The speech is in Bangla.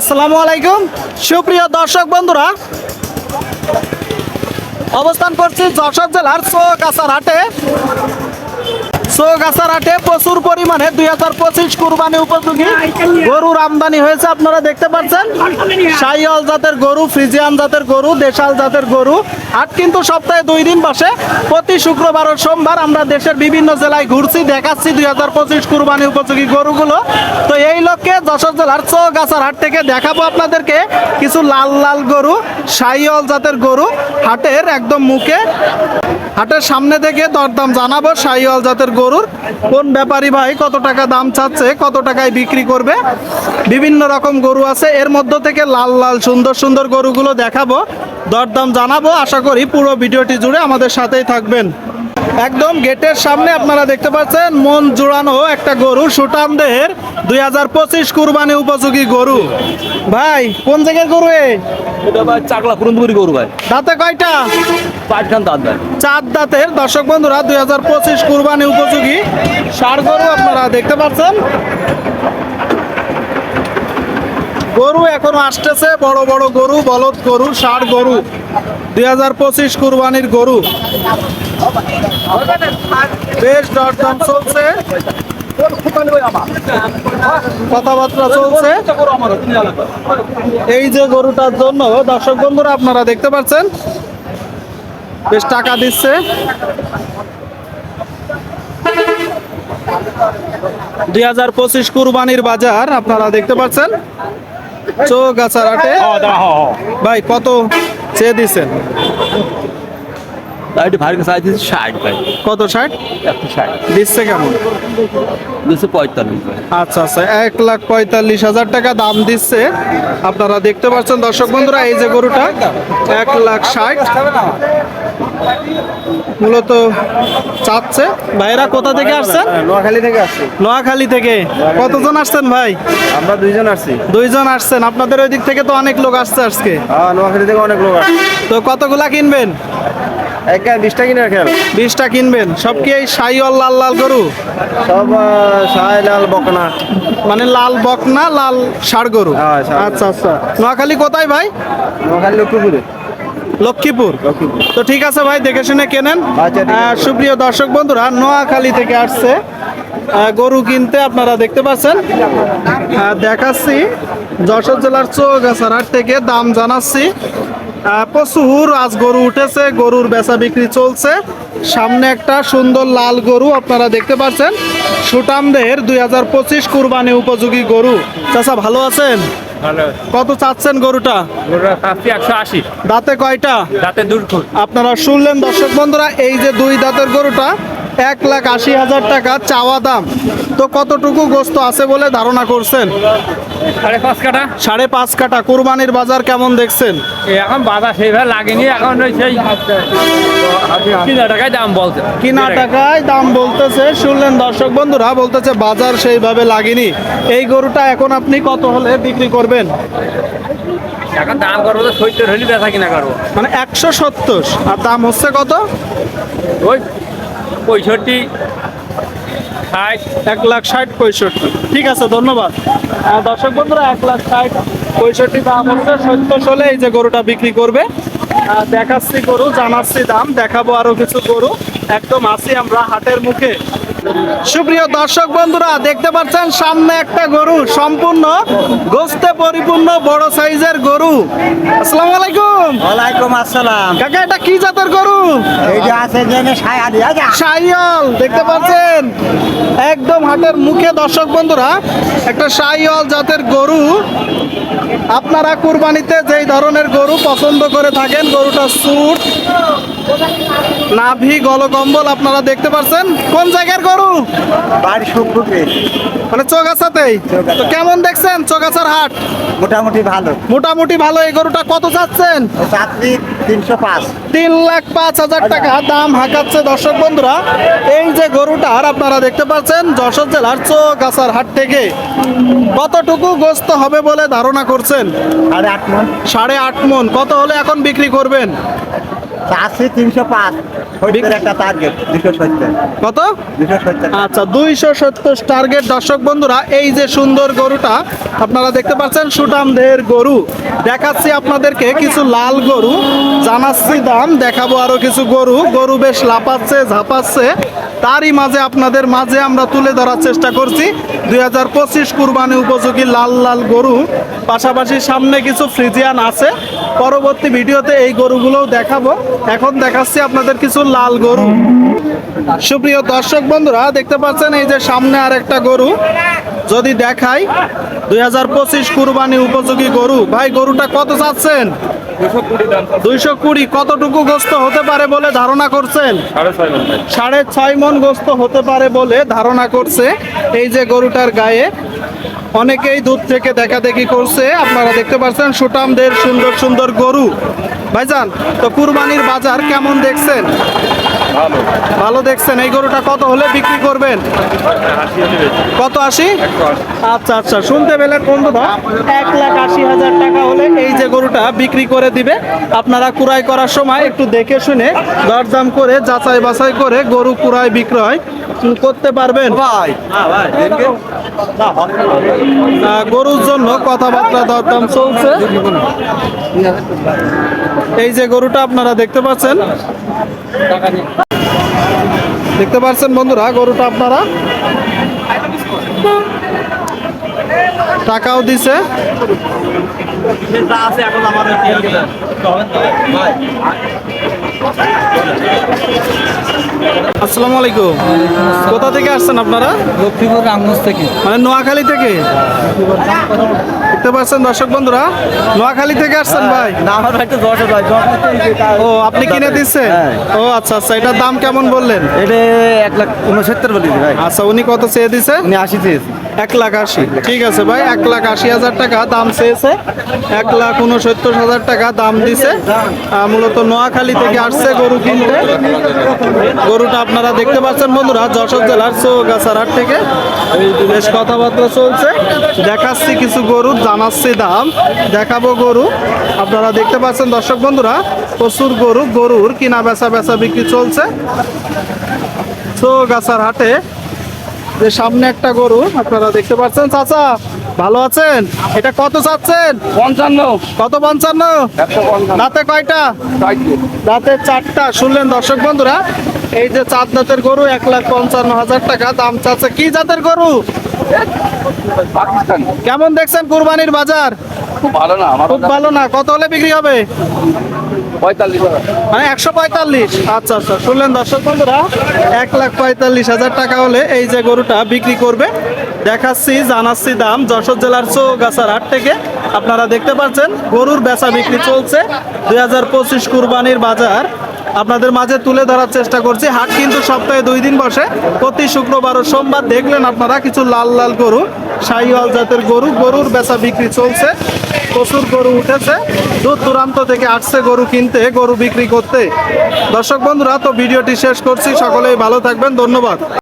আসসালামু আলাইকুম। সুপ্রিয় দর্শক বন্ধুরা অবস্থান করছি যশোর জেলার চৌগাছার হাটে। প্রচুর পরিমাণে দুই হাজার পঁচিশ কুরবানি উপযোগী গরুর আমদানি হয়েছে, আপনারা দেখতে জাতের গরু জাতের গরু, দেশাল জাতের গরু। হাট কিন্তু সপ্তাহে দুই দিন বসে। প্রতি শুক্রবার সোমবার আমরা দেশের বিভিন্ন জেলায় ঘুরছি, দেখাচ্ছি দুই হাজার পঁচিশ কুরবানি উপযোগী গরুগুলো। তো এই লক্ষ্যে যশোর জেলার চৌগাছার হাট থেকে দেখাবো আপনাদেরকে কিছু লাল লাল গরু সাইয়াল জাতের গরু। হাটের একদম মুখে, হাটের সামনে থেকে দরদাম জানাব, শাহিওয়াল জাতের গরুর, কোন ব্যাপারী ভাই কত টাকা দাম চাচ্ছে, কত টাকায় বিক্রি করবে, বিভিন্ন রকম গরু আছে। এর মধ্য থেকে লাল লাল, সুন্দর সুন্দর গরুগুলো দেখাবো, দরদাম জানাব। আশা করি পুরো ভিডিওটি জুড়ে আমাদের সাথেই থাকবেন। একদম গেটের সামনে আপনারা দেখতে পাচ্ছেন মন জোড়ানো একটা গরু সুটামদের দুই হাজার পঁচিশ কুরবানি উপযোগী গরু। ভাই কোন জায়গার গরু এ? ভাই চাকলা পুরন্দপুরি গরু ভাই। দাঁতে কয়টা? পাঁচখান দাঁত ভাই। চার দাঁতের। দর্শক বন্ধুরা দুই হাজার পঁচিশ কুরবানি উপযোগী ষাড় গরু আপনারা দেখতে পাচ্ছেন। গরু এখনও আসতেছে, বড় বড় গরু, বলদ গরু ষাড় গরু, দুই হাজার পঁচিশ কুরবানির গরু। বেশ দরদাম চলছে। কথাবার্তা চলছে। এই যে গরুটার জন্য, দর্শক বন্ধুরা, আপনারা দেখতে পাচ্ছেন, বেশ টাকা দিচ্ছে। দুই হাজার পঁচিশ কুরবানির বাজার, আপনারা দেখতে পাচ্ছেন। চৌগাছার হাটে? ভাই কত চেয়ে দিচ্ছেন সাইজ দিচ্ছে ষাট ভাই। কত ষাট? একশো ষাট। দিচ্ছে কেমন? দুশো পঁয়তাল্লিশ আচ্ছা আচ্ছা এক লাখ পঁয়তাল্লিশ হাজার টাকা দাম দিচ্ছে। আপনারা দেখতে পাচ্ছেন দর্শক বন্ধুরা এই যে গরুটা এক লাখ ষাট। মূলত চাচ্ছে। ভাইরা কোথা থেকে আসছেন? নোয়াখালী থেকে আসছি। নোয়াখালী থেকে। কতজন আসছেন ভাই? আমরা দুইজন আসছি। দুইজন আসছেন। আপনাদের ওই দিক থেকে তো অনেক লোক আসছে আজকে। হ্যাঁ নোয়াখালী থেকে অনেক লোক আসছে। তো কতগুলা কিনবেন? একা বিশটা কিনে রাখেন? বিশটা কিনবেন। সব কি এই সাইওয়াল লাল লাল গরু? সব সাই লাল বকনা। মানে লাল বকনা লাল ষাড় গরু। হ্যাঁ, ষাড় গরু। আচ্ছা আচ্ছা। নোয়াখালী কোথায় ভাই? নোয়াখালী লক্ষ্মীপুরে। লক্ষ্মীপুর? তো ঠিক আছে ভাই দেখে শুনে কেনেন। আচ্ছা, সুপ্রিয় দর্শক বন্ধুরা নোয়াখালী থেকে আসছে। গরু কিনতে আপনারা দেখতে পাচ্ছেন। দেখাচ্ছি যশোর জেলার চৌগাছার হাট থেকে দাম জানাচ্ছি। প্রচুর আজ গরু উঠেছে গরুর বেচা বিক্রি চলছে। সামনে একটা সুন্দর লাল গরু আপনারা দেখতে পাচ্ছেন। সুটামদের দুই হাজার পঁচিশ কুরবানি উপযোগী গরু। চাচা ভালো আছেন? কত চাচ্ছেন গরুটা? দাঁতে কয়টা? দাঁতে আপনারা শুনলেন দর্শক বন্ধুরা এই যে দুই দাঁতের গরুটা এক লাখ আশি হাজার টাকা চাওয়া দাম। তো কতটুকু গোস্ত আছে বলে ধারণা করছেন? সাড়ে পাঁচ কাটা সাড়ে পাঁচ কাটা কুরবানির বাজার কেমন দেখছেন? এখন বাজার সেইভাবে লাগেনি। এখন ওই সেই তিন টাকায় দাম বলছে। কিনা টাকায় দাম বলতেছে। শুনলেন দর্শক বন্ধুরা বলতেছে বাজার সেইভাবে লাগেনি। এই গরুটা এখন আপনি কত হলে বিক্রি করবেন? এখন দাম করব তো সত্তর হলে বেচা কিনা করব। মানে একশো সত্তর। আর দাম হচ্ছে কত? ওই পঁয়ষট্টি, ষাট। এক লাখ ষাট, পঁয়ষট্টি। ঠিক আছে, ধন্যবাদ। দর্শক বন্ধুরা, এক লাখ ষাট, পঁয়ষট্টি দাম হচ্ছে সত্তর হলে এই যে গরুটা বিক্রি করবে। দেখাচ্ছি গরু, জানাচ্ছি দাম। দেখাবো আরও কিছু গরু। একদম আসি আমরা হাটের মুখে। সুপ্রিয় দর্শক বন্ধুরা দেখতে পাচ্ছেন সামনে একটা গরু সম্পূর্ণ গোস্তে পরিপূর্ণ বড় সাইজের গরু। আসসালামু আলাইকুম। ওয়ালাইকুম আসসালাম। কাকা এটা কি জাতের গরু? এই যে আছে জেনে সায়া দিয়া যা। সাইয়াল দেখতে পাচ্ছেন? একদম হাটের মুখে দর্শক বন্ধুরা একটা সাইয়াল জাতের গরু। আপনারা কুরবানিতে যেই ধরনের গরু পছন্দ করে থাকেন গরুটা সুট নাভি গলকম্বল আপনারা দেখতে পাচ্ছেন। কোন জায়গার গরু বাড়ি সুখপুরে মানে চৌগাছাতেই? তো কেমন দেখছেন চৌগাছার হাট? মোটামুটি ভালো। মোটামুটি ভালো। এই গরুটা কত চাচ্ছেন? চাকরি তিনশো পাঁচ। তিন লাখ পাঁচ হাজার টাকা দাম হাঁকাচ্ছে দর্শক বন্ধুরা। এই যে গরুটার আপনারা দেখতে পাচ্ছেন যশোর জেলার চৌগাছার হাট থেকে কতটুকু গোস্ত হবে বলে ধারণা করছেন? সাড়ে আট মন। সাড়ে আট মন। কত হলে এখন বিক্রি করবেন? চাষি তিনশো পাঁচ। একটা টার্গেট দুশো সত্তর। কত? দুশো সত্তর। আচ্ছা দুইশো সত্তর টার্গেট দর্শক বন্ধুরা এই যে সুন্দর গরুটা আপনারা দেখতে পাচ্ছেন গরু। দেখাচ্ছি আপনাদেরকে কিছু লাল গরু জানাচ্ছি দাম দেখাবো আরও কিছু গরু। গরু বেশ লাপাচ্ছে ঝাপাচ্ছে। তারই মাঝে আপনাদের মাঝে আমরা তুলে ধরার চেষ্টা করছি। দুই হাজার পঁচিশ কুরবানি উপযোগী লাল লাল গরু। পাশাপাশি সামনে কিছু ফ্রিজিয়ান আছে। পরবর্তী ভিডিওতে এই গরুগুলোও দেখাবো। এখন দেখাচ্ছি আপনাদের কিছু লাল গরু। সুপ্রিয় দর্শক বন্ধুরা, দেখতে পাচ্ছেন এই যে সামনে আর একটা গরু। যদি দেখাই, দুই হাজার পঁচিশ কুরবানি উপযোগী গরু। ভাই, গরুটা কত চাচ্ছেন? দুইশো কুড়ি। কতটুকু গোস্ত হতে পারে বলে ধারণা করছেন? সাড়ে ছয় মন গোস্ত হতে পারে বলে ধারণা করছে এই যে গরুটার গায়ে। অনেকেই দূর থেকে দেখা দেখি করছে। আপনারা দেখতে পাচ্ছেন সুটামদের সুন্দর সুন্দর গরু। ভাইজান, তো কুরবানির বাজার কেমন দেখছেন? ভালো। দেখছেন এই গরুটা কত হলে বিক্রি করবেন? কত আশি? আচ্ছা আচ্ছা শুনতে পেলেন বন্ধুরা এক লাখ আশি হাজার টাকা হলে এই যে গরুটা বিক্রি করে দিবে। আপনারা কুড়াই করার সময় একটু দেখে শুনে দরদাম করে যাচাই বাছাই করে গরু কুড়াই বিক্রয় করতে পারবেন। ভাই। গরুর জন্য কথাবার্তা দরদাম চলছে। এই যে গরুটা আপনারা দেখতে পাচ্ছেন দেখতে পাচ্ছেন বন্ধুরা গরুটা আপনারা? টাকাও দিছে। আসসালামু আলাইকুম। কোথা থেকে আসছেন আপনারা? লক্ষ্মীপুর রামগঞ্জ থেকে। মানে নোয়াখালী থেকে? দেখতে পাচ্ছেন দর্শক বন্ধুরা নোয়াখালী থেকে আসছেন ভাই। না আমার ভাই তো দশ ভাই ও আপনি কিনে দিচ্ছেন? হ্যাঁ। ও আচ্ছা আচ্ছা এটার দাম কেমন বললেন? এটা এক লাখ উনসত্তর বলি ভাই। আচ্ছা উনি কত চেয়ে দিচ্ছে উনি আশি চেয়েছি। এক লাখ আশি। ঠিক আছে ভাই, এক লাখ আশি হাজার টাকা দাম চেয়েছে। এক লাখ উনসত্তর হাজার টাকা দাম দিছে। মূলত নোয়াখালী থেকে আসছে গরু কিনতে। গরুটা আপনারা দেখতে পাচ্ছেন বন্ধুরা, যশোর জেলার চৌগাছার হাট থেকে। বেশ কথাবার্তা চলছে। দেখাচ্ছি কিছু গরু, জানাচ্ছি দাম। দেখাবো গরু। আপনারা দেখতে পাচ্ছেন দর্শক বন্ধুরা, প্রচুর গরু, গরুর কিনা বেচা বেচা বিক্রি চলছে। চৌগাছার হাটে যে সামনে একটা গরু আপনারা দেখতে পাচ্ছেন। চাচা ভালো আছেন? এটা কত চাচ্ছেন? পঞ্চান্ন। কত পঞ্চান্ন? দাঁতে কয়টা? দাঁতে চারটা। শুনলেন দর্শক বন্ধুরা এই যে চার দাঁতের গরু এক লাখ পঞ্চান্ন হাজার টাকা দাম চাচ্ছে। কি জাতের গরু? কেমন দেখছেন কুরবানির বাজার? খুব ভালো না খুব ভালো না। কত হলে বিক্রি হবে? মানে একশো পঁয়তাল্লিশ। আচ্ছা আচ্ছা শুনলেন এক লাখ পঁয়তাল্লিশ হাজার টাকা হলে এই যে গরুটা বিক্রি করবে, দেখাচ্ছি, জানাচ্ছি দাম, যশোর জেলার হাট থেকে আপনারা দেখতে পাচ্ছেন, গরুর বেচা বিক্রি চলছে। দুই হাজার পঁচিশ কুরবানির বাজার আপনাদের মাঝে তুলে ধরার চেষ্টা করছি। হাট কিন্তু সপ্তাহে দুই দিন বসে। প্রতি শুক্রবার ও সোমবার দেখলেন আপনারা কিছু লাল লাল গরু, শাহিওয়াল জাতের গরু, গরুর বেচা বিক্রি চলছে। প্রচুর গরু উঠেছে। দূর দূরান্ত থেকে আসছে গরু কিনতে, গরু বিক্রি করতে। দর্শক বন্ধুরা, তো ভিডিওটি শেষ করছি। সকলেই ভালো থাকবেন। ধন্যবাদ।